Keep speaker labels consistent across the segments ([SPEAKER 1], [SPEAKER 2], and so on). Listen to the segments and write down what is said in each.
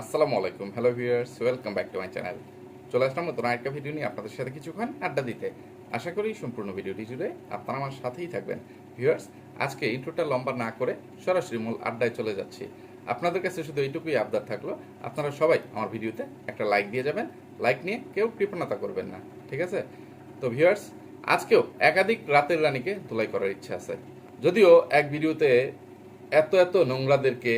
[SPEAKER 1] আসসালামু আলাইকুম hello viewers welcome back to my channel চলে আসলাম নতুন আরেকটা ভিডিও নিয়ে আপনাদের সাথে কিছুক্ষণ আড্ডা দিতে। আশা করি সম্পূর্ণ ভিডিওটি জুড়ে আপনারা আমার সাথেই থাকবেন। ভিউয়ার্স আজকে ইন্ট্রোটা লম্বা না করে সরাসরি মূল আড্ডায় চলে যাচ্ছি। আপনাদের কাছে শুধু এইটুকুই আবদার থাকল, আপনারা সবাই আমার ভিডিওতে একটা লাইক দিয়ে যাবেন। লাইক নিয়ে কেউ কৃপণতা করবেন না, ঠিক আছে? তো ভিউয়ার্স আজকেও একাধিক রাতের রানীকে ধুলাই করার ইচ্ছা আছে। যদিও এক ভিডিওতে এত এত নোংরাদেরকে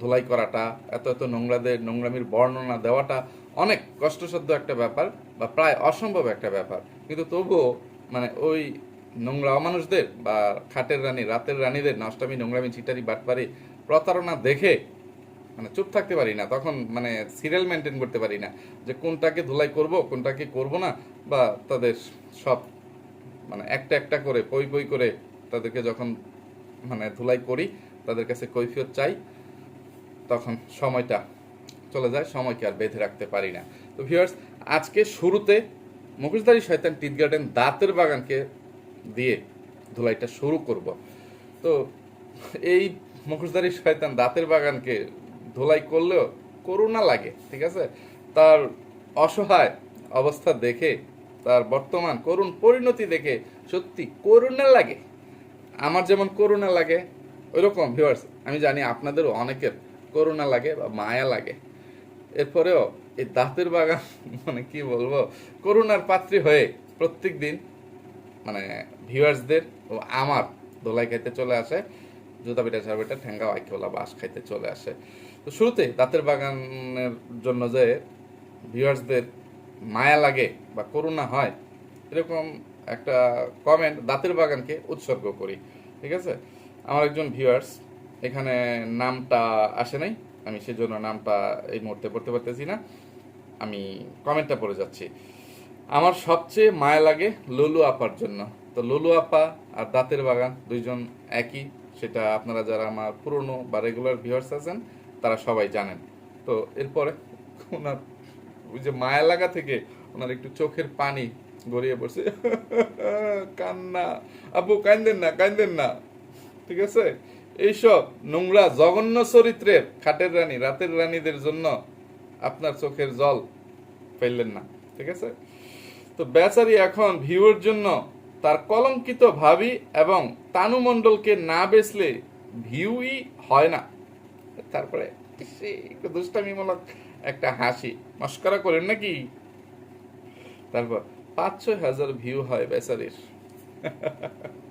[SPEAKER 1] ধুলাই করাটা, এত এত নোংরাদের, নোংরামির বর্ণনা দেওয়াটা অনেক কষ্টসাধ্য একটা ব্যাপার বা প্রায় অসম্ভব একটা ব্যাপার। কিন্তু তবুও মানে ওই নোংরা অমানুষদের বা খাটের রানী, রাতের রানীদের নষ্টামি নোংরামি চিটারি বাটপারি, প্রতারণা দেখে মানে চুপ থাকতে পারি না। তখন মানে সিরিয়াল মেনটেন করতে পারি না যে কোনটাকে ধুলাই করব, কোনটাকে করব না বা তাদের সব মানে একটা একটা করে, পই পই করে তাদেরকে যখন মানে ধুলাই করি, তাদের কাছে কৈফিয়ত চাই। তখন সময়টা চলে যায়, সময়কে আর বেঁধে রাখতে পারি না। তো ভিউয়ার্স আজকে শুরুতে মুখোশধারী শয়তান টিট গার্ডেন দাঁতের বাগানকে দিয়ে ধুলাইটা শুরু করব। তো এই মুখোশধারী শয়তান দাঁতের বাগানকে ধুলাই করলেও করুণা লাগে, ঠিক আছে? তার অসহায় অবস্থা দেখে, তার বর্তমান করুণ পরিণতি দেখে সত্যি করুণা লাগে। আমার যেমন করুণা লাগে, ওইরকম ভিউয়ার্স আমি জানি আপনাদেরও অনেকের করুণা লাগে বা মায়া লাগে। এরপরেও এই দাঁতের বাগান মানে কি বলব, করুণার পাত্রী হয়ে প্রত্যেক দিন মানে ভিউয়ার্সদের ও আমার দোলাই খাইতে চলে আসে জুতা পিঠা সারবেটা ঠেঙ্গা ওয়াইকেওয়ালা বাস খাইতে চলে আসে। তো শুরুতে দাঁতের বাগানের জন্য যে ভিউয়ার্সদের মায়া লাগে বা করুণা হয়, এরকম একটা কমেন্ট দাঁতের বাগানকে উৎসর্গ করি, ঠিক আছে? আমার একজন ভিউয়ার্স এখানে নামটা আসে নাই। আমি সেজন্য নামটা এই মুহূর্তে পড়তে পারতেছি না। আমি কমেন্টটা পড়ে যাচ্ছি। আমার সবচেয়ে মায়া লাগে লুলু আপার জন্য। তো লুলু আপা আর দাঁতের বাগান দুইজন একই। সেটা আপনারা যারা আমার পুরনো বা রেগুলার ভিউয়ার্স আছেন, তারা সবাই জানেন। তো এরপরে ওনার ওই যে মায়া লাগা থেকে ওনার একটু চোখের পানি গড়িয়ে পড়ছে। কান্না। আপু, কান্দেন না কান্দেন না। ঠিক আছে? এইসব নোংরা জঘন্য চরিত্রের খাটের রানী, রাতের রানীদের জন্য আপনার চোখের জল ফেললেন না, ঠিক আছে? তো বেচারি এখন ভিউর জন্য তার কলঙ্কিত ভাবি এবং তানু মণ্ডলকে না বেচলে ভিউই হয় না। তারপরে দুষ্টামিমূলক একটা হাসি। মস্করা করেন নাকি? তারপর পাঁচ ছয় হাজার ভিউ হয় বেচারির।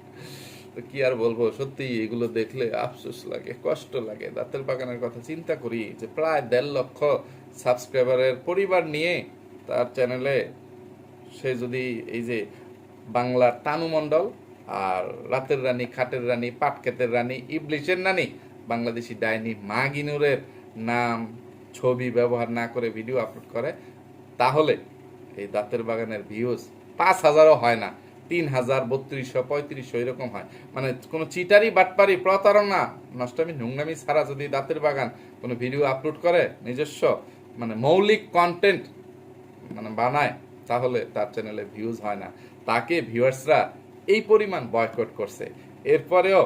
[SPEAKER 1] কি আর বলব? সত্যি এগুলো দেখলে আফসোস লাগে, কষ্ট লাগে। দাঁতের বাগানের কথা চিন্তা করি যে প্রায় দেড় লক্ষ সাবস্ক্রাইবারের পরিবার নিয়ে তার চ্যানেলে সে যদি এই যে বাংলার তানু মণ্ডল আর রাতের রানী, খাটের রানী পাটকেতের রানী, ইবলিশের রানী বাংলাদেশি ডাইনি মাগিনুরের নাম, ছবি ব্যবহার না করে ভিডিও আপলোড করে, তাহলে এই দাঁতের বাগানের ভিউজ পাঁচ হাজারও হয় না। তিন হাজার বত্রিশশো পঁয়ত্রিশশো এরকম হয়। মানে কোনো চিটারি, বাটপারি, প্রতারণা, নষ্টমী, নোংরামি ছাড়া যদি দাঁতের বাগান কোনো ভিডিও আপলোড করে নিজস্ব মানে মৌলিক কন্টেন্ট মানে বানায়, তাহলে তার চ্যানেলে ভিউজ হয় না। তাকে ভিউয়ার্সরা এই পরিমাণ বয়কট করছে। এরপরেও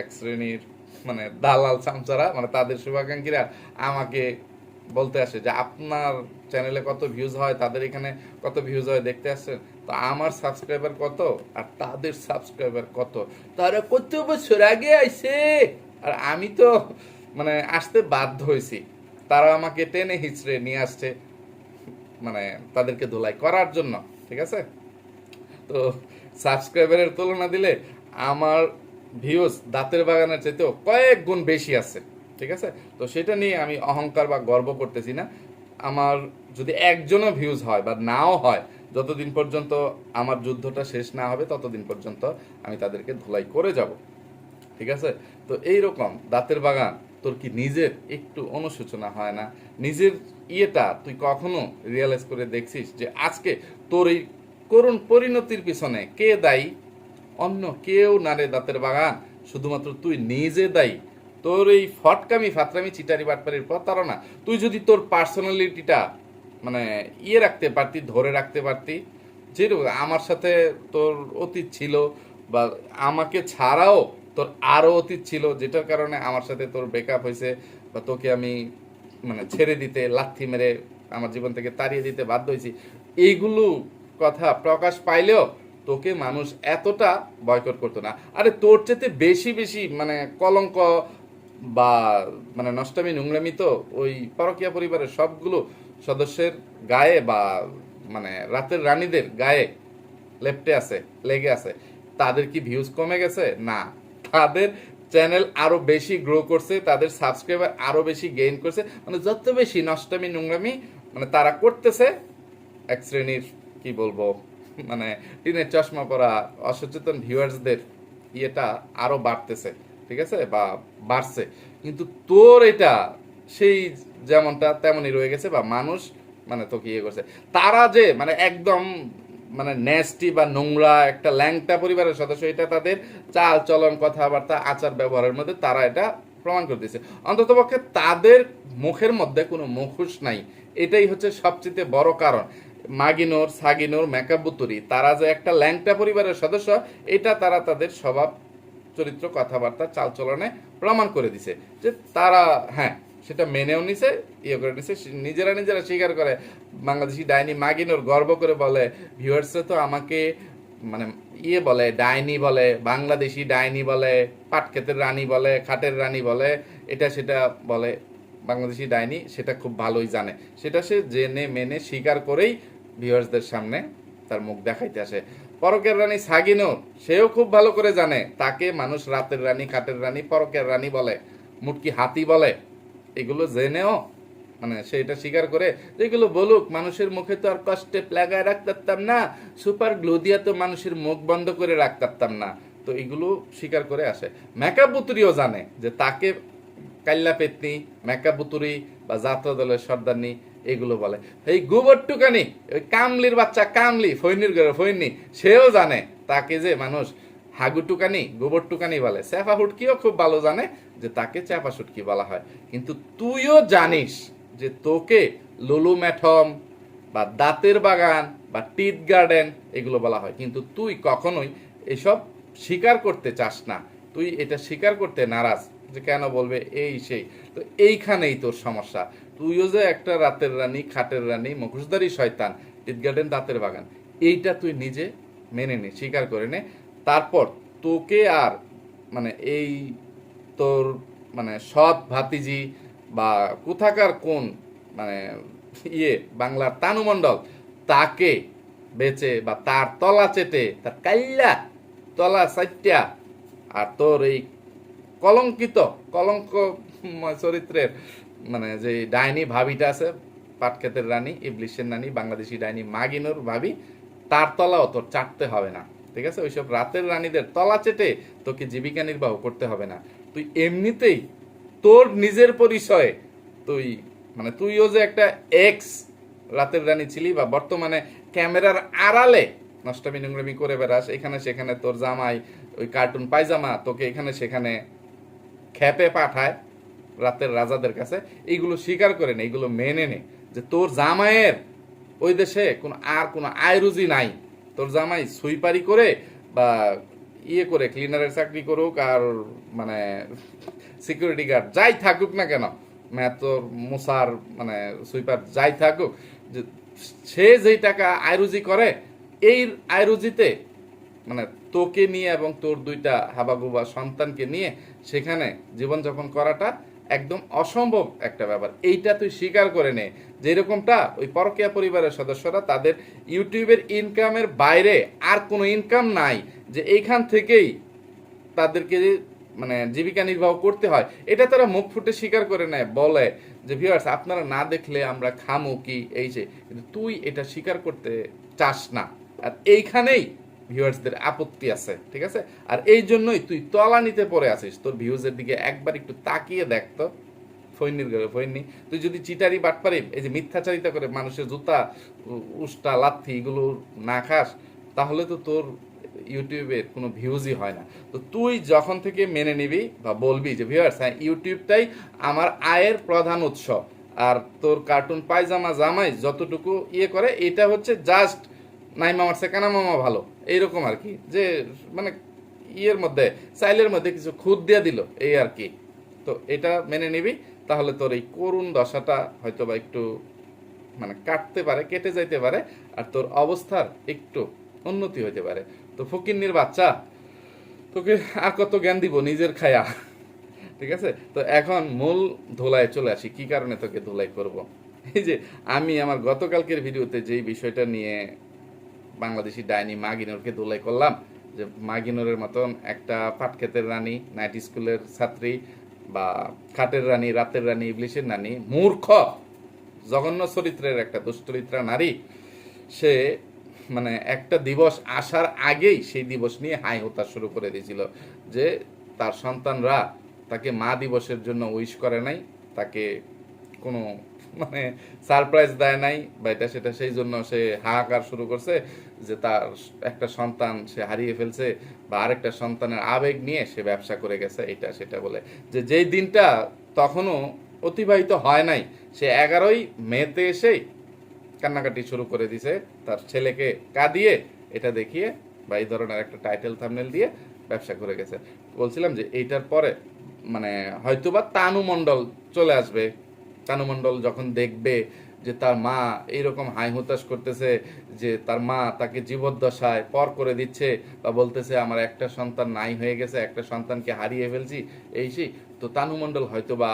[SPEAKER 1] এক শ্রেণির মানে দালাল চামচারা মানে তাদের শুভাকাঙ্ক্ষীরা আমাকে বলতে আসে যে আপনার চ্যানেলে কত ভিউজ হয়, তাদের এখানে কত ভিউজ হয় দেখতে আসছেন তো আমার সাবস্ক্রাইবার কত আর তাদের সাবস্ক্রাইবার কত? তারা কত বছর আগে আইসে আর আমি তো মানে আসতে বাধ্য হয়েছি। তারা আমাকে টেনে হিচড়ে নিয়ে আসছে মানে তাদেরকে ধোলাই করার জন্য, ঠিক আছে? তো সাবস্ক্রাইবারের তুলনা দিলে আমার ভিউজ দাঁতের বাগানের চাইতেও কয়েক গুণ বেশি আছে। ঠিক আছে? তো সেটা নিয়ে আমি অহংকার বা গর্ব করতেছি না। আমার যদি একজনও ভিউজ হয় বা নাও হয়, যতদিন পর্যন্ত আমার যুদ্ধটা শেষ না হবে, ততদিন পর্যন্ত আমি তাদেরকে ধুলাই করে যাব। ঠিক আছে? তো এই রকম দাঁতের বাগান, তোর কি নিজের একটু অনুশোচনা হয় না? নিজের ইয়েটা তুই কখনো রিয়েলাইজ করে দেখছিস যে আজকে তোর এই করুণ পরিণতির পিছনে কে দায়ী? অন্য কেউ না রে দাঁতের বাগান। শুধুমাত্র তুই নিজে দায়ী। তোর এই ফটকামি, ফাতরামি, চিটারি বাটপারির প্রতারণা, তুই যদি তোর পার্সোনালিটিটা মানে ইয়ে রাখতে পারতি, ধরে রাখতে পারতি যেরকম আমার সাথে তোর অতীত ছিল বা আমাকে ছাড়াও তোর আরও অতীত ছিল, যেটার কারণে আমার সাথে তোর ব্রেকআপ হয়েছে বা তোকে আমি মানে ছেড়ে দিতে, লাথি মেরে আমার জীবন থেকে তাড়িয়ে দিতে বাধ্য হয়েছি। এইগুলো কথা প্রকাশ পাইলেও তোকে মানুষ এতটা বয়কট করতো না। আরে তোর চেতে বেশি বেশি মানে কলঙ্ক বা মানে নষ্টামি, নোংরামি তো ওই পরকিয়া পরিবারের সবগুলো সদস্যের গায়ে বা মানে রাতের রানীদের গায়ে লেপটে আছে, লেগে আছে। তাদের কি ভিউজ কমে গেছে? না। তাদের চ্যানেল আরও বেশি গ্রো করছে, তাদের সাবস্ক্রাইবার আরও বেশি গেইন করছে। মানে যত বেশি নষ্টামি, নোংরামি মানে তারা করতেছে, এক শ্রেণির, কি বলব মানে টিনের চশমা পরা অসচেতন ভিউয়ার্সদের ইয়েটা আরও বাড়তেছে। ঠিক আছে? বা বাড়ছে। কিন্তু তোর এটা সেই যেমনটা তেমনই রয়ে গেছে বা মানুষ মানে তোকে ইয়ে করছে। তারা যে মানে একদম মানে ন্যাস্টি বা নোংরা একটা ল্যাংটা পরিবারের সদস্য, এটা তাদের চাল, চলন, কথাবার্তা, আচার, ব্যবহারের মধ্যে তারা এটা প্রমাণ করে দিয়েছে। অন্ততপক্ষে তাদের মুখের মধ্যে কোনো মুখোশ নাই। এটাই হচ্ছে সবচেয়ে বড় কারণ। মাগিনোর, সাগিনোর, মেকাবুতুরি, তারা যে একটা ল্যাংটা পরিবারের সদস্য, এটা তারা তাদের স্বভাব চরিত্র কথাবার্তা, চালচলনে প্রমাণ করে দিছে যে তারা হ্যাঁ সেটা মেনেও নিছে ইয়ে করে নিছে নিজেরা নিজেরা স্বীকার করে। বাংলাদেশি ডাইনি মাগিনোর গর্ব করে বলে, ভিউয়ার্সরা তো আমাকে মানে ইয়ে বলে, ডাইনি বলে, বাংলাদেশি ডাইনি বলে, পাটক্ষেতের রানী বলে, খাটের রানী বলে, এটা সেটা বলে, বাংলাদেশি ডাইনি, সেটা খুব ভালোই জানে। সেটা সে জেনে মেনে স্বীকার করেই ভিউয়ার্সদের সামনে তার মুখ দেখাইতে আসে। পরকের রানী সাগিনো সেও খুব ভালো করে জানে। তাকে মানুষ রাতের রানী খাটের রানী, পরকের রানী বলে, মুটকি হাতি বলে। এগুলো জেনেও মানে সেটা স্বীকার করে যে এগুলো বলুক, মানুষের মুখে তো আর কষ্টে প্লাগায় রাখতে পারতাম না, সুপার গ্লু দিয়া তো মানুষের মুখ বন্ধ করে রাখতে পারতাম না। তো এগুলো স্বীকার করে আসে। মেকআপ বুতুরিও জানে যে তাকে কাল্লা পেতনি মেকআপ বুতুরি বা যাত্রা দলের সর্দারনি এগুলো বলে। এই গোবর টুকানি ওই কামলির বাচ্চা কামলি ফৈনির ঘরে ফৈনি সেও জানে, তাকে যে মানুষ হাগু টুকানি গোবর টুকানি বলে। চেপা হুটকিও খুব ভালো জানে যে তাকে চেপা সুটকি বলা হয়। কিন্তু তুইও জানিস যে তোকে লুলু ম্যাথম বা দাঁতের বাগান বা টিট গার্ডেন এগুলো বলা হয়। কিন্তু তুই কখনোই এসব স্বীকার করতে চাস না। তুই এটা স্বীকার করতে নারাজ যে কেন বলবে এই সেই। তো এইখানেই তোর সমস্যা। তুইও যে একটা রাতের রানী, খাটের রানী, মুখোশধারী শয়তান টিট গার্ডেন দাঁতের বাগান, এইটা তুই নিজে মেনে নে, স্বীকার করে নে। তারপর তোকে আর মানে এই তোর মানে সৎ ভাতিজি বা কোথাকার কোন মানে ইয়ে বাংলার তানুমণ্ডল, তাকে বেচে বা তার তলা চেটে, তার কাল্লা তলা সাইট্যা আর তোর এই কলঙ্কিত, কলঙ্ক চরিত্রের মানে যে ডাইনি ভাবিটা আছে, পাটক্ষেতের রানী ইবলিশের রানী বাংলাদেশি ডাইনি মাগিনোর ভাবি, তার তলাও তোর চাটতে হবে না, ঠিক আছে? ওইসব রাতের রানীদের তলা চেটে তোকে জীবিকা নির্বাহ করতে হবে না। তুই এমনিতেই তোর নিজের পরিচয়ে, তুই মানে তুইও যে একটা এক্স রাতের রানী ছিলি বা বর্তমানে ক্যামেরার আড়ালে নষ্টমী নোংরামি করে বেড়াস, এখানে সেখানে তোর জামাই, ওই কার্টুন পায়জামা তোকে এখানে সেখানে খেপে পাঠায় রাতের রাজাদের কাছে, এইগুলো স্বীকার করে নে, এইগুলো মেনে নে যে তোর জামাইয়ের ওই দেশে কোনো আর কোনো আয় রুজি নাই। তোর জামাই সুইপারি করে বা ইয়ে করে ক্লিনারের চাকরি করুক আর মানে সিকিউরিটি গার্ড যাই থাকুক না কেন মানে তোর মুসার মানে সুইপার যাই থাকুক, যে সে যেই টাকা আয়রুজি করে, এই আয়রুজিতে মানে তোকে নিয়ে এবং তোর দুইটা হাবাগুবা সন্তানকে নিয়ে সেখানে জীবনযাপন করাটা একদম অসম্ভব একটা ব্যাপার। এইটা তুই স্বীকার করে নে যেরকমটা ওই পরকিয়া পরিবারের সদস্যরা তাদের ইউটিউবের ইনকামের বাইরে আর কোনো ইনকাম নাই, যে এইখান থেকেই তাদেরকে মানে জীবিকা নির্বাহ করতে হয়। এটা তারা মুখ ফুটে স্বীকার করে নেয়, বলে যে, ভিউয়ার্স, আপনারা না দেখলে আমরা খামো কি? এই যে, কিন্তু তুই এটা স্বীকার করতে চাস না। আর এইখানেই ভিউয়ার্সদের আপত্তি আছে, ঠিক আছে? আর এই জন্যই তুই তলানিতে পড়ে আছিস, তোর ভিউজের দিকে একবার একটু তাকিয়ে দেখতো ফৈনির ঘরে ফৈনি তুই যদি চিটারি, বাটপারি, এই যে মিথ্যাচারিতা করে মানুষের জুতা উষ্টা, লাথি এগুলো না খাস, তাহলে তো তোর ইউটিউবের কোনো ভিউজই হয় না। তো তুই যখন থেকে মেনে নিবি বা বলবি যে ভিউয়ার্স হ্যাঁ ইউটিউবটাই আমার আয়ের প্রধান উৎস। আর তোর কার্টুন পায়জামা, জামাই যতটুকু ইয়ে করে, এটা হচ্ছে জাস্ট নাই মামার সে মামা ভালো। এইরকম আর কি, যে মানে ইয়ের মধ্যে, চাইলের মধ্যে কিছু খুদ দিয়ে দিল, এই আর কি। তো এটা মেনে নিবি, তাহলে তোর এই করুণ দশাটা হয়তো বা একটু মানে কাটতে পারে, কেটে যাইতে পারে, আর তোর অবস্থার একটু উন্নতি হইতে পারে। তো ফকিন্নির বাচ্চা, তোকে আর কত জ্ঞান দিব, নিজের খায়া। ঠিক আছে? তো এখন মূল ধোলায় চলে আসি, কি কারণে তোকে ধোলাই করব? এই যে, আমি আমার গতকালকের ভিডিওতে যেই বিষয়টা নিয়ে বাংলাদেশি ডাইনি মাগিনোরকে ধোলাই করলাম যে মাগিনোরের মতন একটা পাটক্ষেতের রানী, নাইট স্কুলের ছাত্রী বা খাটের রানী, রাতের রানী, ইবলিশের রানী মূর্খ, জঘন্য চরিত্রের একটা দুশ্চরিত্রা নারী, সে মানে একটা দিবস আসার আগেই সেই দিবস নিয়ে হাই হতা শুরু করে দিয়েছিল যে তার সন্তানরা তাকে মা দিবসের জন্য উইশ করে নাই, তাকে কোনো মানে সারপ্রাইজ দেয় নাই, বা এটা সেটা সেই জন্য সে হাহাকার শুরু করছে যে তার একটা সন্তান সে হারিয়ে ফেলছে বা আরেকটা সন্তানের আবেগ নিয়ে সে ব্যবসা করে গেছে, এটা সেটা বলে। যে যেই দিনটা তখনও অতিবাহিত হয় নাই, সে এগারোই মেতে এসেই কান্নাকাটি শুরু করে দিছে, তার ছেলেকে কাঁদিয়ে এটা দেখিয়ে বা এই ধরনের একটা টাইটেল থামনেল দিয়ে ব্যবসা করে গেছে। বলছিলাম যে এইটার পরে মানে হয়তোবা তানু মণ্ডল চলে আসবে তানু মণ্ডল যখন দেখবে যে তার মা এইরকম হাই হুতাশ করতেছে যে তার মা তাকে জীবদ্দশায় পর করে দিচ্ছে বা বলতেছে, আমার একটা সন্তান নাই হয়ে গেছে, একটা সন্তানকে হারিয়ে ফেলছি। এই সেই, তো তানু মণ্ডল হয়তো বা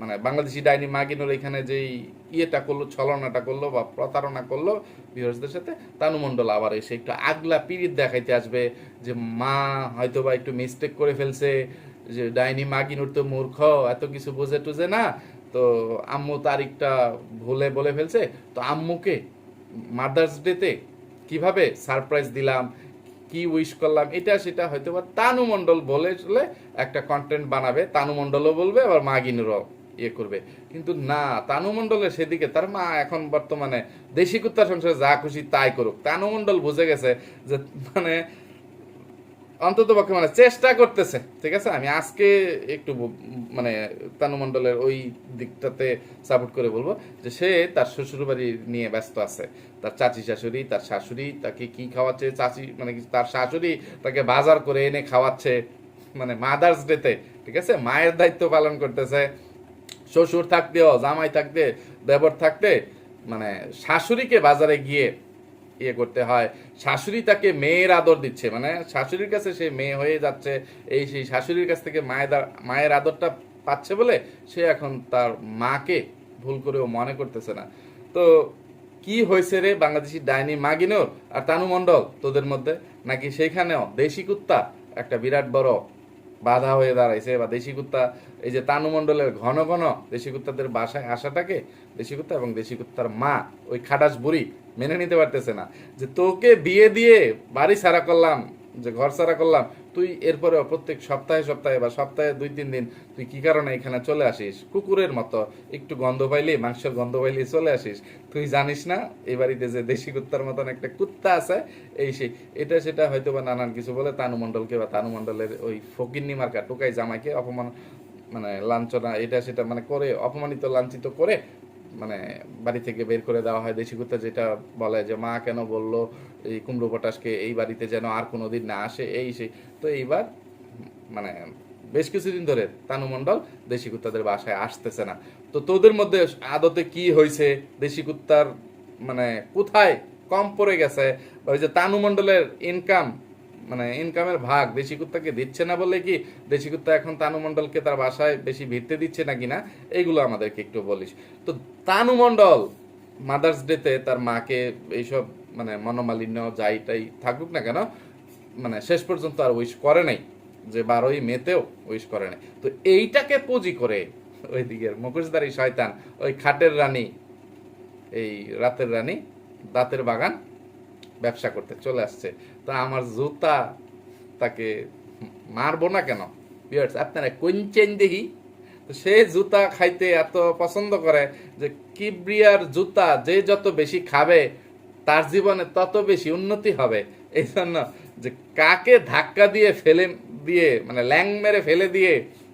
[SPEAKER 1] মানে বাংলাদেশি ডাইনি মাগিনুর এখানে যেই ইয়েটা করল, ছলনাটা করল বা প্রতারণা করল ভিউয়ার্সদের সাথে তানু মণ্ডল আবার এসে একটু আগলা পিরিত দেখাইতে আসবে যে মা হয়তো বা একটু মিস্টেক করে ফেলছে, যে ডাইনি মাগিনুর তো মূর্খ, এত কিছু বোঝে টুঝে না। তো আম্মু তারিখটা ভুলে বলে ফেলছে। তো আম্মুকে মাদার্স ডেতে কীভাবে সারপ্রাইজ দিলাম, কি উইশ করলাম, এটা সেটা হয়তো বা তানু মণ্ডল বলে একটা কন্টেন্ট বানাবে। তানু মণ্ডলও বলবে, আবার মাগিনুরও ইয়ে করবে। কিন্তু না, তানু মণ্ডলের সেদিকে তার মা এখন বর্তমানে দেশি কুত্তা সংসারে যা খুশি তাই করুক। তানু মণ্ডল বুঝে গেছে যে মানে অন্তত পক্ষে মানে চেষ্টা করতেছে, ঠিক আছে? আমি আজকে একটু মানে তানু মণ্ডলের ওই দিকটাতে সাপোর্ট করে বলব যে সে তার শ্বশুর বাড়ি নিয়ে ব্যস্ত আছে। তার চাচি শাশুড়ি, তার শাশুড়ি তাকে কি খাওয়াচ্ছে, চাচি মানে তার শাশুড়ি তাকে বাজার করে এনে খাওয়াচ্ছে মানে মাদার্স ডেতে ঠিক আছে? মায়ের দায়িত্ব পালন করতেছে। শ্বশুর থাকতেও জামাই থাকতে, দেবর থাকতে মানে শাশুড়িকে বাজারে গিয়ে ইয়ে করতে হয়। শাশুড়ি তাকে মেয়ের আদর দিচ্ছে মানে শাশুড়ির কাছে সে মেয়ে হয়ে যাচ্ছে, এই সেই শাশুড়ির কাছ থেকে মায়ের মায়ের আদরটা পাচ্ছে বলে সে এখন তার মাকে ভুল করেও মনে করতেছে না। তো কি হয়েছে রে বাংলাদেশি ডাইনি মাগিনোর আর তানু মণ্ডল তোদের মধ্যে? নাকি সেইখানেও দেশি কুত্তা একটা বিরাট বড় বাধা হয়ে দাঁড়াইছে বা দেশি কুত্তা, এই যে তানুমণ্ডলের ঘন ঘন দেশি কুত্তাদের বাসায় আসাটাকে দেশি কুত্তা এবং দেশি কুত্তার মা, ওই খাটাস বুড়ি মেনে নিতে পারতেছে না। যে তোকে বিয়ে দিয়ে বাড়ি সারা করলাম, যে ঘর সারা করলাম তুই এরপরে প্রত্যেক সপ্তাহে সপ্তাহে বা সপ্তাহে দুই, তিন দিন তুই কি কারণে এখানে চলে আসিস? কুকুরের মতো। একটু গন্ধ পাইলে মাংসের গন্ধ পাইলে চলে আসিস। তুই জানিস না এই বাড়িতে যে দেশি কুত্তার মতন একটা কুত্তা আছে, এই সেই, এটা সেটা হয়তো বা নানান কিছু বলে তানু মণ্ডলকে বা তানু মণ্ডলের ওই ফকিন্নি মার্কা টোকাই জামাইকে অপমান মানে লাঞ্ছনা, এটা সেটা মানে করে, অপমানিত, লাঞ্ছিত করে মানে বাড়ি থেকে বের করে দেওয়া হয় দেশি কুত্তা, যেটা বলে যে, মা কেন বলল? এই কুমড়ো পটাশকে এই বাড়িতে যেন আর কোনো দিন না আসে, এই সেই। তো এইবার মানে বেশ কিছুদিন ধরে তানু মণ্ডল দেশি কুত্তাদের বাসায় আসতেছে না। তো তোদের মধ্যে আদতে কি হয়েছে? দেশি কুত্তার মানে কোথায়? কম পড়ে গেছে। ওই যে তানু মণ্ডলের ইনকাম মানে ইনকামের ভাগ দেশি কুত্তাকে দিচ্ছে না বলে কি দেশি কুত্তা এখন তানু মণ্ডলকে তার বাসায় বেশি ভিড়তে দিচ্ছে না কিনা এইগুলো আমাদেরকে একটু বলিস। তো তানু মণ্ডল মাদার্স ডেতে তার মাকে এইসব মানে মনোমালিন্য যাইটাই থাকুক না কেন মানে শেষ পর্যন্ত আর উইশ করে নাই যে বারোই মেতেও উইশ করে নাই। তো এইটাকে পুঁজি করে ওই দিকের মুখোশধারী শয়তান, ওই খাটের রানী, এই রাতের রানী দাঁতের বাগান ব্যবসা করতে চলে আসছে। তো আমার জুতা তাকে মারবো না কেন? বিয়ার্স আপনারা কোনচেন দেখি। তো সে জুতা খাইতে এত পছন্দ করে যে কিবরিয়ার জুতা যে যত বেশি খাবে তার জীবনে তত বেশি উন্নতি হবে। এই জন্য যে কাকে ধাক্কা দিয়ে ফেলে দিয়ে মানে ল্যাং মেরে ফেলে দিয়ে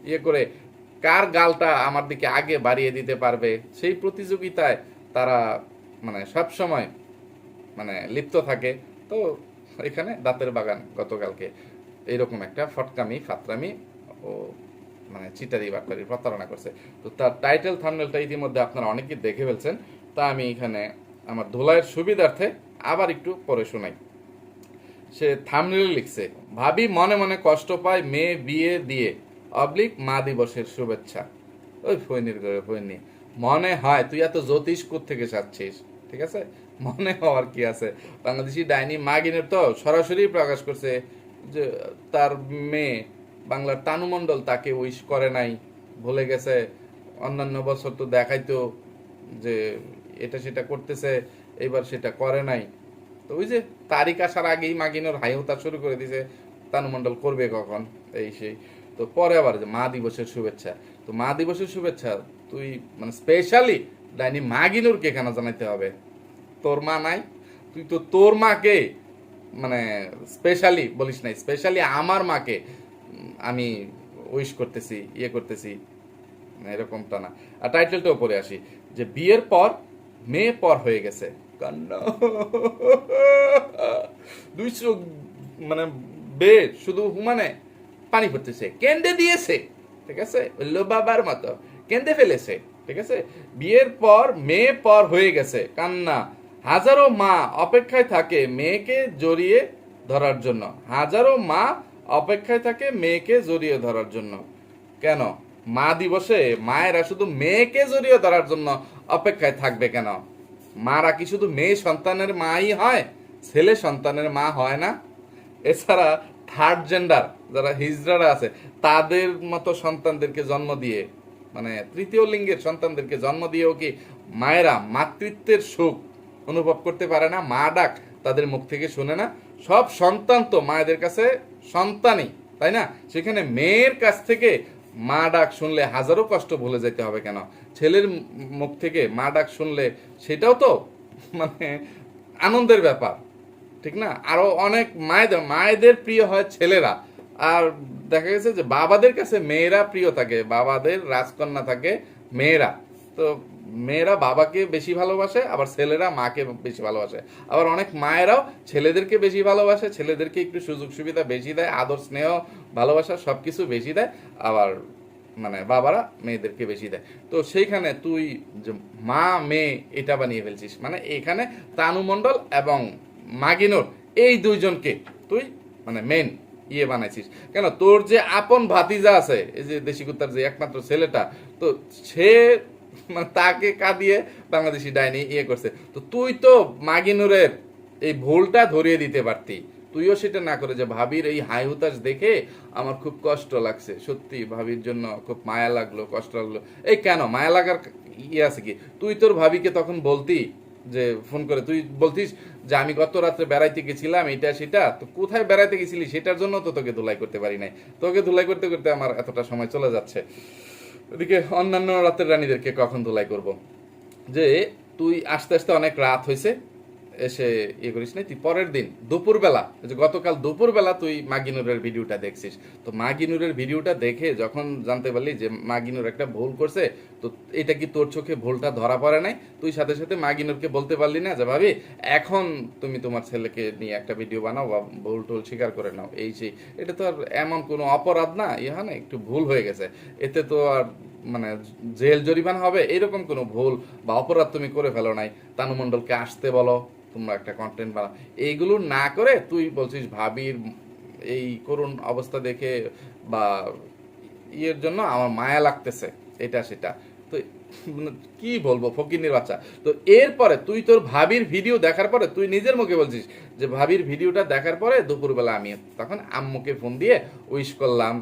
[SPEAKER 1] ইয়ে করে কার গালটা আমার দিকে আগে বাড়িয়ে দিতে পারবে, সেই প্রতিযোগিতায় তারা মানে সব সময় মানে লিপ্ত থাকে। তো এখানে দাঁতের বাগান গতকালকে। এইরকম একটা ফটকামি, ফাতরামি ও মানে চিটারি বাটপারি প্রতারণা করছে। তো তার টাইটেল থামনেলটা ইতিমধ্যে আপনারা অনেকেই দেখে ফেলছেন। তা আমি এখানে আমার ধোলাইয়ের সুবিধার্থে আবার একটু পরে শোনাই। সে থামনেলে লিখছে, ভাবি মনে মনে কষ্ট পায় মেয়ে বিয়ে দিয়ে। অবলিক মা দিবসের শুভেচ্ছা। ওই ফৈনির করে ফৈনি মনে হয় তুই এত জ্যোতিষ থেকে চাচ্ছিস ঠিক আছে? মনে হওয়ার কি আছে? বাংলাদেশি ডাইনি মাগিনের তো সরাসরি প্রকাশ করছে যে তার মেয়ে বাংলার তানুমণ্ডল তাকে উইশ করে নাই। ভুলে গেছে। অন্যান্য বছর তো দেখাইতো যে এটা সেটা করতেছে এবার সেটা করে নাই। তো ওই যে তারিখ আসার আগেই মাগিনোর হাইহতা শুরু করে দিছে, তানুমণ্ডল করবে কখন? এই সেই। তো পরে আবার যে মা দিবসের শুভেচ্ছা। তো মা দিবসের শুভেচ্ছা, তুই মানে স্পেশালি ডাইনি মাগিনুরকে কেন জানাইতে হবে। তোর মা নাই, তুই তো তোর মাকে মানে স্পেশালি বলিস নাই স্পেশালি আমার মাকে আমি উইশ করতেছি ইয়ে করতেছি, এরকমটা না। আর টাইটেলটাও পরে আসি, যে বিয়ের পর মেয়ে পর হয়ে গেছে। কান্না দুইশো মানে বে শুধু মানে পানি পড়তেছে। কেন্দে দিয়েছে, ঠিক আছে? ওইলো বাবার মতো। কেন্দে ফেলেছে, ঠিক আছে? বিয়ের পর, মেয়ে পর হয়ে গেছে, কান্না। হাজারো মা অপেক্ষায় থাকে মেয়েকে জড়িয়ে ধরার জন্য। হাজারো মা অপেক্ষায় থাকে মেয়েকে জড়িয়ে ধরার জন্য। কেন? মা দিবসে মায়েরা শুধু মেয়েকে জড়িয়ে ধরার জন্য অপেক্ষায় থাকবে কেন? মারা কি শুধু মেয়ে সন্তানের মাই হয়? ছেলে সন্তানের মা হয় না? এছাড়া থার্ড জেন্ডার যারা হিজড়ারা আছে, তাদের মতো সন্তানদেরকে জন্ম দিয়ে মানে তৃতীয় লিঙ্গের সন্তানদেরকে জন্ম দিয়েও কি মায়েরা মাতৃত্বের সুখ অনুভব করতে পারে না? মা ডাক তাদের মুখ থেকে শুনে না? সব সন্তান তো মায়েদের কাছে সন্তানই, তাই না? সেখানে মেয়ের কাছ থেকে মা ডাক শুনলে হাজারো কষ্ট ভুলে যেতে হবে কেন? ছেলের মুখ থেকে মা ডাক শুনলে সেটাও তো মানে আনন্দের ব্যাপার, ঠিক না? আরও অনেক মায়েদের মায়েদের প্রিয় হয় ছেলেরা। আর দেখা গেছে যে বাবাদের কাছে মেয়েরা প্রিয় থাকে, বাবাদের রাজকন্যা থাকে মেয়েরা। তো মেয়েরা বাবাকে বেশি ভালোবাসে, আবার ছেলেরা মাকে বেশি ভালোবাসে। আবার অনেক মায়েরাও ছেলেদেরকে বেশি ভালোবাসে, ছেলেদেরকে একটু সুযোগ সুবিধা বেশি দেয়, আদর, স্নেহ, ভালোবাসা সবকিছু বেশি দেয়, আবার মানে বাবারা মেয়েদেরকে বেশি দেয়। তো সেইখানে তুই মা, মেয়ে এটা বানিয়ে ফেলছিস। মানে এখানে তানুমণ্ডল এবং মাগিনোর, এই দুইজনকে তুই মানে মেন ইয়ে বানাইছিস। কেন? তোর যে আপন ভাতিজা আছে, এই যে দেশি কুত্তার যে একমাত্র ছেলেটা, তো সে মানে তাকে কাঁদিয়ে বাংলাদেশি ডাইনি ইয়ে করছে। তো তুই তো মাগিনুরের এই ভুলটা ধরিয়ে দিতে পারতি। তুইও সেটা না করে যে ভাবির এই হাই হুতাশ দেখে আমার খুব কষ্ট লাগছে। সত্যি ভাবির জন্য খুব মায়া লাগল, কষ্ট লাগল। এই কেন? মায়া লাগার ইয়ে আছে কি? তুই তোর ভাবিকে তখন বলতি যে, ফোন করে, তুই বলতিস যে, আমি গত রাত্রে বেড়াইতে গেছিলাম এটা সেটা। তো কোথায় বেড়াইতে গেছিলি? সেটার জন্য তো তোকে ধুলাই করতে পারি নাই। তোকে ধুলাই করতে করতে আমার এতটা সময় চলে যাচ্ছে। ওদিকে অন্যান্য রাতের রানীদেরকে কখন ধুলাই করব? যে তুই আস্তে আস্তে অনেক রাত হয়েছে এসে ইয়ে করিস না তুই, পরের দিন, দুপুরবেলা যে গতকাল দুপুরবেলা তুই মাগিনুরের ভিডিওটা দেখছিস। তো মাগিনুরের ভিডিওটা দেখে যখন জানতে পারলি যে মাগিনুর একটা ভুল করছে, তো এটা কি তোর চোখে ভুলটা ধরা পড়ে নাই? তুই সাথে সাথে মাগিনুরকে বলতে পারলি না যে, ভাবি, এখন তুমি তোমার ছেলেকে নিয়ে একটা ভিডিও বানাও বা ভুল টুল স্বীকার করে নাও। এই সেই এটা তো আর এমন কোনো অপরাধ না, ইহা না, একটু ভুল হয়ে গেছে। এতে তো আর মানে জেল জরিমানা হবে, এরকম কোনো ভুল বা অপরাধ তুমি করে ফেলো নাই। তানুমণ্ডলকে আসতে বলো। তোমরা একটা কন্টেন্ট বানাও। এইগুলো না করে তুই বলছিস ভাবির এই করুণ অবস্থা দেখে বা ইয়ের জন্য আমার মায়া লাগতেছে, এটা সেটা। তো কি বলব ফকিনের বাচ্চা। তো এরপরে তুই তোর ভাবির ভিডিও দেখার পরে তুই নিজের মুখে বলছিস যে ভাবির ভিডিওটা দেখার পরে দুপুরবেলা আমি তখন আম্মুকে ফোন দিয়ে উইশ করলাম,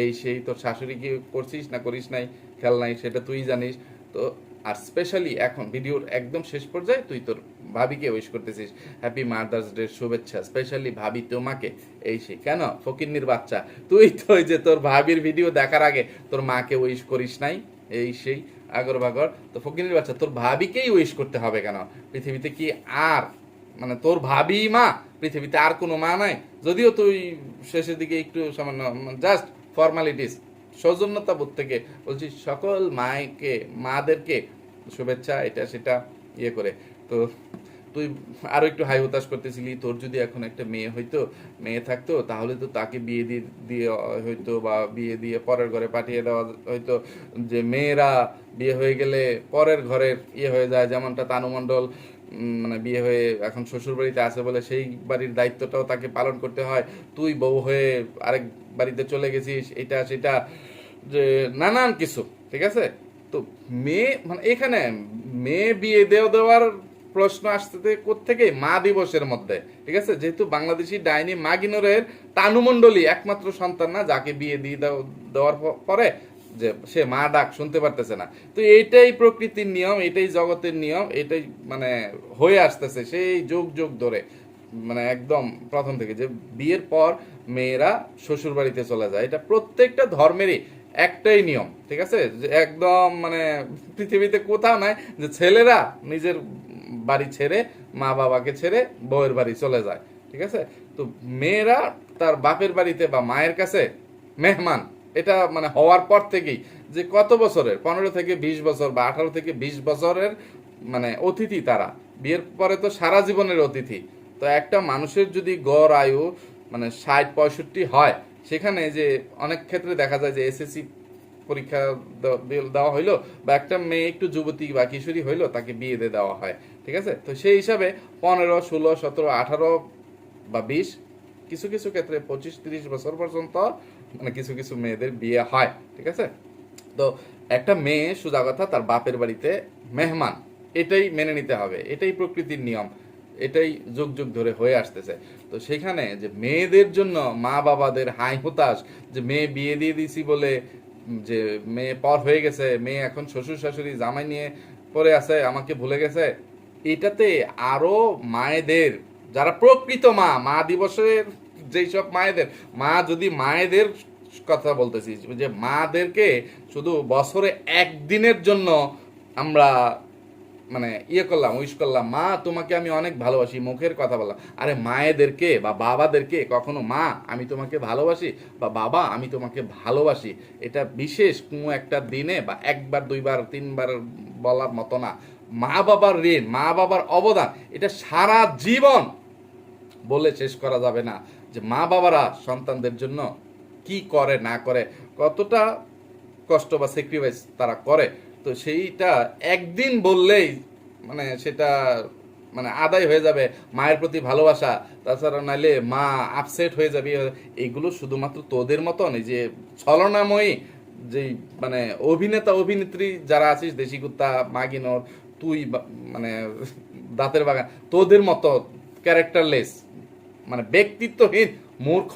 [SPEAKER 1] এই সেই তোর শাশুড়ি কি করছিস না করিস নাই খেয়াল নাই সেটা তুই জানিস। তো আর স্পেশালি এখন ভিডিওর একদম শেষ পর্যায়ে তুই তোর ভাবিকে উইশ করতেছিস হ্যাপি মাদার্স ডে শুভেচ্ছা স্পেশালি ভাবি তোমাকে। এই সেই, কেন? ফকিন্নির বাচ্চা। তুই তো যে তোর ভাবির ভিডিও দেখার আগে তোর মাকে উইশ করিস নাই, এই সেই আগর বাগর তো ফকিন্নির বাচ্চা, তোর ভাবিকেই উইশ করতে হবে কেন? পৃথিবীতে কি আর মানে তোর ভাবি মা, পৃথিবীতে আর কোনো মা নাই? যদিও তুই শেষের দিকে একটু সামান্য জাস্ট ফর্মালিটিস সৌজন্যতা বোধ থেকে বলছি, সকল মায়কে, মাদেরকে শুভেচ্ছা, এটা সেটা ইয়ে করে। তো তুই আরও একটু হাই হতাশ করতেছিলি, তোর যদি এখন একটা মেয়ে হইতো, মেয়ে থাকতো, তাহলে তো তাকে বিয়ে দিয়ে দিয়ে হইতো বা বিয়ে দিয়ে পরের ঘরে পাঠিয়ে দেওয়া হয়তো যে মেয়েরা বিয়ে হয়ে গেলে পরের ঘরের ইয়ে হয়ে যায়, যেমনটা তানুমণ্ডল মানে বিয়ে হয়ে এখন শ্বশুর বাড়িতে আছে বলে সেই বাড়ির দায়িত্বটাও তাকে পালন করতে হয়। তুই বউ হয়ে আরেক বাড়িতে চলে গেছিস, এটা সেটা, যে নানান কিছু, ঠিক আছে? তো মেয়ে মানে এখানে মেয়ে বিয়ে দেওয়া দেওয়ার প্রশ্ন আসতে থেকে মা দিবসের মধ্যে, ঠিক আছে? যেহেতু বাংলাদেশি ডাইনি মাগিনোরের তানুমণ্ডলী একমাত্র সন্তান না, যাকে বিয়ে দিয়ে দেও- দেওয়ার পরে যে সে মা ডাক শুনতে পারতেছে না। তো এইটাই প্রকৃতির নিয়ম, এটাই জগতের নিয়ম, এটাই মানে হয়ে আসতেছে সেই যুগ যুগ ধরে। মানে একদম প্রথম থেকে যে বিয়ের পর মেয়েরা শ্বশুর বাড়িতে চলে যায়। এটা প্রত্যেকটা ধর্মেরই একটাই নিয়ম, ঠিক আছে? যে একদম মানে পৃথিবীতে কোথাও নাই যে ছেলেরা নিজের বাড়ি ছেড়ে মা বাবাকে ছেড়ে বউয়ের বাড়ি চলে যায়, ঠিক আছে? তো মেয়েরা তার বাপের বাড়িতে বা মায়ের কাছে মেহমান, এটা মানে হওয়ার পর থেকেই যে কত বছরের? পনেরো থেকে বিশ বছর বা আঠারো থেকে বিশ বছরের মানে অতিথি তারা। বিয়ের পরে তো সারা জীবনের অতিথি। তো একটা মানুষের যদি গড় আয়ু মানে ষাট, পঁয়ষট্টি হয় সেখানে যে অনেক ক্ষেত্রে দেখা যায় যে এসএসসি পরীক্ষা দেওয়া হইল বা একটা মেয়ে একটু যুবতী বা কিশোরী হইল তাকে বিয়ে দিয়ে দেওয়া হয়, ঠিক আছে? তো সেই হিসাবে পনেরো, ষোলো, সতেরো, আঠারো বা বিশ কিছু কিছু ক্ষেত্রে পঁচিশ, তিরিশ বছর পর্যন্ত মানে কিছু কিছু মেয়েদের বিয়ে হয়, ঠিক আছে? তো একটা মেয়ে সোজা কথা তার বাপের বাড়িতে মেহমান, এটাই মেনে নিতে হবে, এটাই প্রকৃতির নিয়ম, এটাই যুগ যুগ ধরে হয়ে আসতেছে। তো সেখানে যে মেয়েদের জন্য মা বাবাদের হাই হতাশ যে মেয়ে বিয়ে দিয়ে দিছি বলে যে মেয়ে পর হয়ে গেছে, মেয়ে এখন শ্বশুর শাশুড়ি জামাই নিয়ে পড়ে আছে, আমাকে ভুলে গেছে, এটাতে আরও মায়েদের, যারা প্রকৃত মা মা দিবসের যেই সব মায়েদের, মা যদি মায়েদের কথা বলতেছি, যে মাদেরকে শুধু বছরে একদিনের জন্য আমরা মানে ইয়ে করলাম উইশ করলাম, মা, তোমাকে আমি অনেক ভালোবাসি, মুখের কথা বললাম। আরে, মায়েদেরকে বা বাবাদেরকে কখনো, মা, আমি তোমাকে ভালোবাসি বা বাবা, আমি তোমাকে ভালোবাসি। এটা বিশেষ কোনো একটা দিনে বা একবার, দুইবার, তিনবার বলার মতো না। মা বাবার ঋণ মা বাবার অবদান, এটা সারা জীবন বলে শেষ করা যাবে না যে মা বাবারা সন্তানদের জন্য কি করে, না করে, কতটা কষ্ট বা স্যাক্রিফাইস তারা করে। তো সেইটা একদিন বললেই মানে সেটা মানে আদায় হয়ে যাবে, মায়ের প্রতি ভালোবাসা, তাছাড়া নাইলে মা আপসেট হয়ে যাবে। এগুলো শুধুমাত্র তোদের মতন যে ছলনাময়ী যেই মানে অভিনেতা, অভিনেত্রী যারা আছিস, দেশি কুত্তা, মাগিনর, তুই মানে দাঁতের বাগান, তোদের মতো ক্যারেক্টারলেস মানে ব্যক্তিত্বহীন, মূর্খ,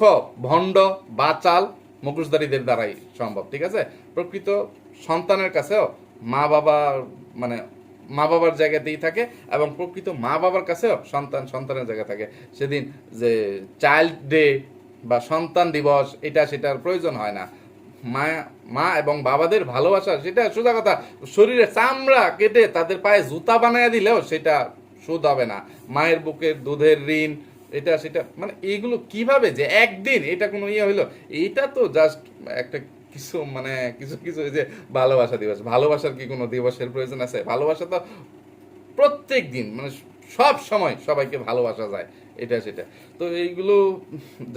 [SPEAKER 1] ভণ্ড, বাচাল, মুখোশধারীদের দ্বারাই সম্ভব, ঠিক আছে? প্রকৃত সন্তানের কাছেও মা বাবা মানে মা বাবার জায়গাতেই থাকে এবং প্রকৃত মা বাবার কাছেও সন্তান সন্তানের জায়গা থাকে। সেদিন যে চাইল্ড ডে বা সন্তান দিবস, এটা সেটার প্রয়োজন হয় না। মা মা এবং বাবাদের ভালোবাসা, সেটা সোজা কথা, শরীরে চামড়া কেটে তাদের পায়ে জুতা বানায় দিলেও সেটা শোধ হবে না। মায়ের বুকের দুধের ঋণ, এটা, সেটা মানে এইগুলো কীভাবে যে একদিন এটা কোনো ইয়ে হইল, এটা তো জাস্ট একটা কিছু মানে কিছু কিছু এই যে ভালোবাসা দিবস। ভালোবাসার কি কোনো দিবসের প্রয়োজন আছে? ভালোবাসা তো প্রত্যেক দিন মানে সব সময় সবাইকে ভালোবাসা যায়, এটা সেটা। তো এইগুলো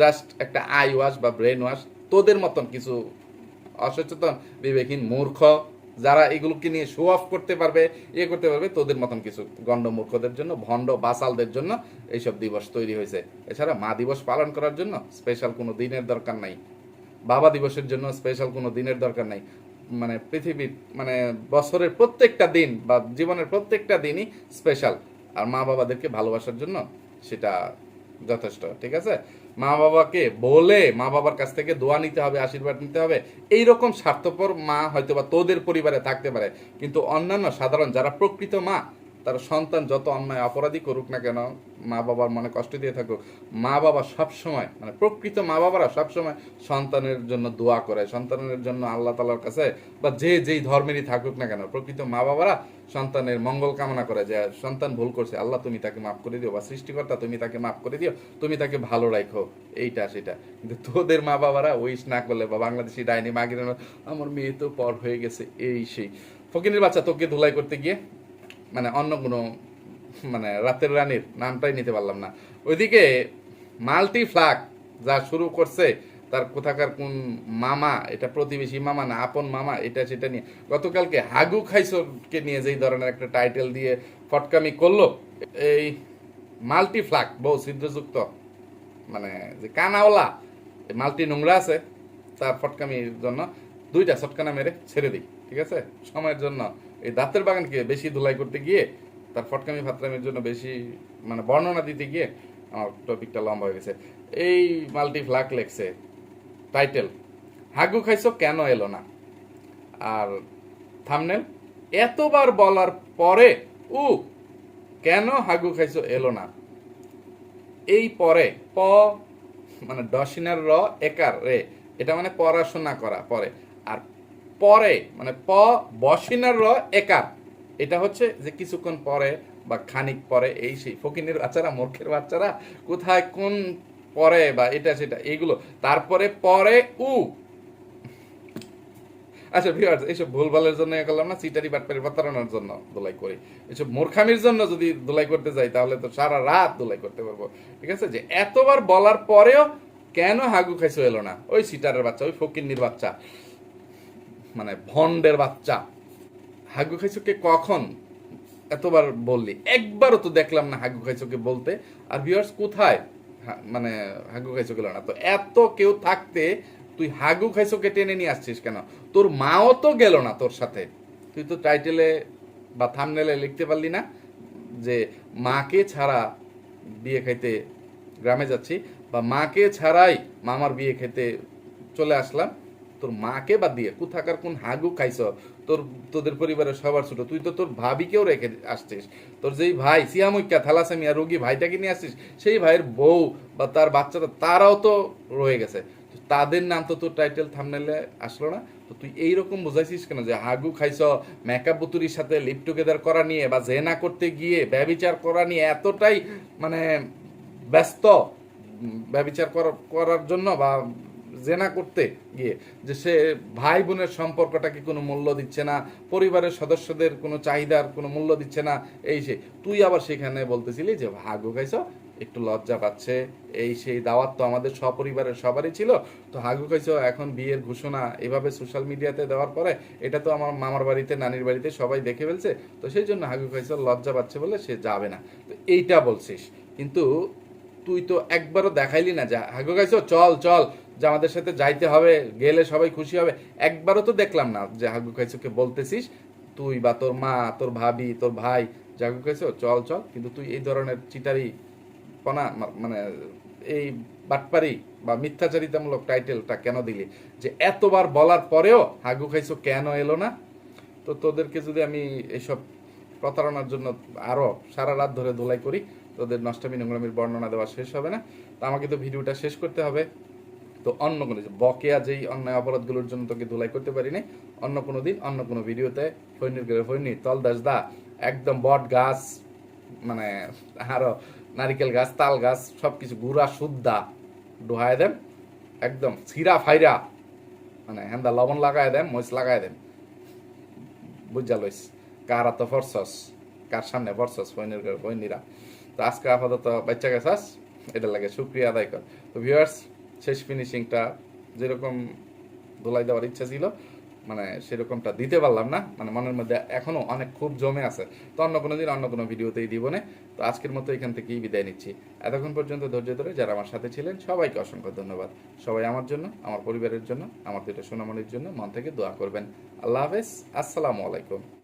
[SPEAKER 1] জাস্ট একটা আই ওয়াশ বা ব্রেন ওয়াশ তোদের মতন কিছু অসচেতন, বিবেকহীন মূর্খ, যারা এগুলোকে নিয়ে শো অফ করতে পারবে ইয়ে করতে পারবে, তোদের মতন কিছু গণ্ড মূর্খদের জন্য, ভণ্ড বাসালদের জন্য এইসব দিবস তৈরি হয়েছে। এছাড়া মা দিবস পালন করার জন্য স্পেশাল কোনো দিনের দরকার নাই। বাবা দিবসের জন্য স্পেশাল কোনো দিনের দরকার নাই। মানে পৃথিবীর মানে বছরের প্রত্যেকটা দিন বা জীবনের প্রত্যেকটা দিনই স্পেশাল আর মা বাবাদেরকে ভালোবাসার জন্য সেটা যথেষ্ট, ঠিক আছে? মা বাবাকে বলে মা বাবার কাছ থেকে দোয়া নিতে হবে, আশীর্বাদ নিতে হবে। এই রকম স্বার্থপর মা হয়তো বা তোদের পরিবারে থাকতে পারে। কিন্তু অন্যান্য সাধারণ যারা প্রকৃত মা তার সন্তান যত অন্যায় অপরাধী করুক না কেন, মা বাবার মনে কষ্ট দিয়ে থাকুক, মা বাবা সব সময় মানে প্রকৃত মা বাবারা সব সময় সন্তানের জন্য দোয়া করে, সন্তানের জন্য আল্লাহ তালার কাছে বা যে যেই ধর্মেরই থাকুক না কেন, প্রকৃত মা বাবারা সন্তানের মঙ্গল কামনা করে যে সন্তান ভুল করছে, আল্লাহ তুমি তাকে মাফ করে দিও বা সৃষ্টিকর্তা তুমি তাকে মাফ করে দিও, তুমি তাকে ভালো রাখো, এইটা সেটা। কিন্তু তোদের মা বাবারা উইশ না করলে বা বাংলাদেশি ডাইনি মাগির আমার মেয়ে তো পর হয়ে গেছে, এই সেই। ফকিনের বাচ্চা তোকে ধুলাই করতে গিয়ে মানে অন্য কোনো মানে রাতের রানীর নামটাই নিতে পারলাম না। ওইদিকে মাল্টি ফ্লাগ যা শুরু করছে, তার কোথাকার কোন মামা, এটা প্রতিবেশী মামা না, আপন মামা, এটা সেটা নিয়ে। গতকালকে হাগু খাইসরকে নিয়ে যেই ধরনের একটা টাইটেল দিয়ে ফটকামি করল, এই মাল্টি ফ্লাগ, বহু ছিদ্রযুক্ত মানে যে কানাওয়ালা মাল্টি নোংরা আছে, তার ফটকামির জন্য দুইটা ছটকানা মেরে ছেড়ে দিই, ঠিক আছে? সময়ের জন্য এই দাঁতের বাগানকে বেশি ধুলাই করতে গিয়ে, তার ফটকামি ফাতরামির জন্য বেশি মানে বর্ণনা দিতে গিয়ে আমার টপিকটা লম্বা হয়ে গেছে। এই মাল্টি ফ্লাগ লেখছে টাইটেল হাগু খাইছো কেন এলো না? আর থামনেল এতবার বলার পরে, উ, কেন হাগু খাইছো এলো না? এই পরে, প মানে দশিনার র, একার রে, এটা মানে পড়াশোনা করা পরে। আর পরে মানে প, বসিনার র, একার। এটা হচ্ছে যে কিছুক্ষণ পরে বা খানিক পরে এই সেই ফকিনের বাচ্চারা, মূর্খের বাচ্চারা কোথায় কোন পরে বা এটা সেটা, এইগুলো। তারপরে পরে উ। আচ্ছা ভিউয়ার্স এইসব ভুলভালের জন্য ইয়ে করলাম না, সিটারি বাটপারি প্রতারণার জন্য দোলাই করি। এইসব মূর্খামির জন্য যদি দোলাই করতে যাই, তাহলে তো সারা রাত দোলাই করতে পারব। ঠিক আছে? যে এতবার বলার পরেও কেন হাগু খাইছো এলো না? ওই সিটারের বাচ্চা, ওই ফকিন্নির বাচ্চা। মানে ভন্ডের বাচ্চা। হাগু খাইছোকে কখন? এতবার বললি। একবারও তো দেখলাম না হাগু খাইছোকে বলতে। আর ভিউয়ার্স কোথায়? মানে হাগু খাইছো গেল না। তো এত কেউ থাকতে তুই হাগু খাইছোকে টেনে নিয়ে আসছিস কেন? তোর মাও তো গেল না তোর সাথে। তুই তো টাইটেলে বা থামনেলে লিখতে পারলি না যে মাকে ছাড়া বিয়ে খাইতে গ্রামে যাচ্ছি বা মাকে ছাড়াই মামার বিয়ে খেতে চলে আসলাম। তোর মাকে বাদ দিয়ে কোথাকার কোন হাগু খাইছ? তোর, তোদের পরিবারের সবার ছোট। তুই তো তোর ভাবিকেও রেখে আসছিস। তোর যেই ভাই সিয়ামুইকা থ্যালাসেমিয়া রোগী ভাইটাকে নিয়ে আসছিস, সেই ভাইয়ের বউ বা তার বাচ্চারা তারাও তো রয়ে গেছে। তাদের নাম তো তোর টাইটেল থামনেলে আসলো না। তো তুই এইরকম বুঝাইছিস কেন যে হাগু খাইছ মেকআপ বুতুরির সাথে লিপ টুগেদার করা নিয়ে বা জেনা করতে গিয়ে ব্যবিচার করা নিয়ে এতটাই মানে ব্যস্ত করা- করার জন্য বা জেনা করতে গিয়ে যে সে ভাই বোনের সম্পর্কটাকে কোনো মূল্য দিচ্ছে না, পরিবারের সদস্যদের কোনো চাহিদার কোনো মূল্য দিচ্ছে না, এই সে। তুই আবার সেখানে বলতেছিলি যে হাগু খাইছ একটু লজ্জা পাচ্ছে। এই সেই দাওয়াত তো আমাদের সপরিবারের সবারই ছিল। তো হাগু খাইছো এখন বিয়ের ঘোষণা এভাবে সোশ্যাল মিডিয়াতে দেওয়ার পরে এটা তো আমার মামার বাড়িতে, নানির বাড়িতে সবাই দেখে ফেলছে। তো সেই জন্য হাগু খাইছো লজ্জা পাচ্ছে বলে সে যাবে না। তো এইটা বলছিস। কিন্তু তুই তো একবারও দেখাইলি না যা হাগু গাইছো চল চল যে আমাদের সাথে যাইতে হবে, গেলে সবাই খুশি হবে। একবারও তো দেখলাম না যে হাগু খাইছোকে বলতেছিস, তুই বা তোর মা, তোর ভাবি, তোর ভাই হাগু খাইছো চল চল। কিন্তু তুই এই ধরনের চিটারি পনা মানে এই বাটপারি বা মিথ্যাচারিতামূলক টাইটেলটা কেন দিলি? যে এতবার বলার পরেও হাগু খাইছো কেন এলো না? তো তোদেরকে যদি আমি এইসব প্রতারণার জন্য আরও সারা রাত ধরে ধুলাই করি, তোদের নষ্টামি নোংরামির বর্ণনা দেওয়া শেষ হবে না। তো আমাকে তো ভিডিওটা শেষ করতে হবে। তো অন্য কোনো বকেয়া যেই অন্যায় অপরাধগুলোর জন্য তোকে ধুলাই করতে পারিনি, অন্য কোনো দিন, অন্য কোনো ভিডিওতে ফৈনির করে ফৈনি, তল দাস দা, একদম বট গাছ মানে আরও নারিকেল গাছ, তাল গাছ সব কিছু গুড়া সুদ্দা ডুহায় দেন, একদম ছিরা ফাইরা মানে হেন্দা লবণ লাগায় দেন, মরিচ লাগায় দেন। বুঝা লইস, কার তো ফরসস কার সামনে ফরসস বইনের বইনিরা তো আজকে আপাতত বাচ্চা গেছাস এটা লাগে শুক্রিয়া আদায় কর। তো ভিউয়ার্স শেষ ফিনিশিংটা যেরকম ধোলাই দেওয়ার ইচ্ছা ছিল মানে সেরকমটা দিতে পারলাম না। মানে মনের মধ্যে এখনও অনেক খুব জমে আছে। তো অন্য কোনো দিন অন্য কোনো ভিডিওতেই দিব না। তো আজকের মতো এখান থেকেই বিদায় নিচ্ছি। এতক্ষণ পর্যন্ত ধৈর্য ধরে যারা আমার সাথে ছিলেন, সবাইকে অসংখ্য ধন্যবাদ। সবাই আমার জন্য, আমার পরিবারের জন্য, আমার দুটো সোনামণির জন্য মন থেকে দোয়া করবেন। আল্লাহ হাফেজ। আসসালামু আলাইকুম।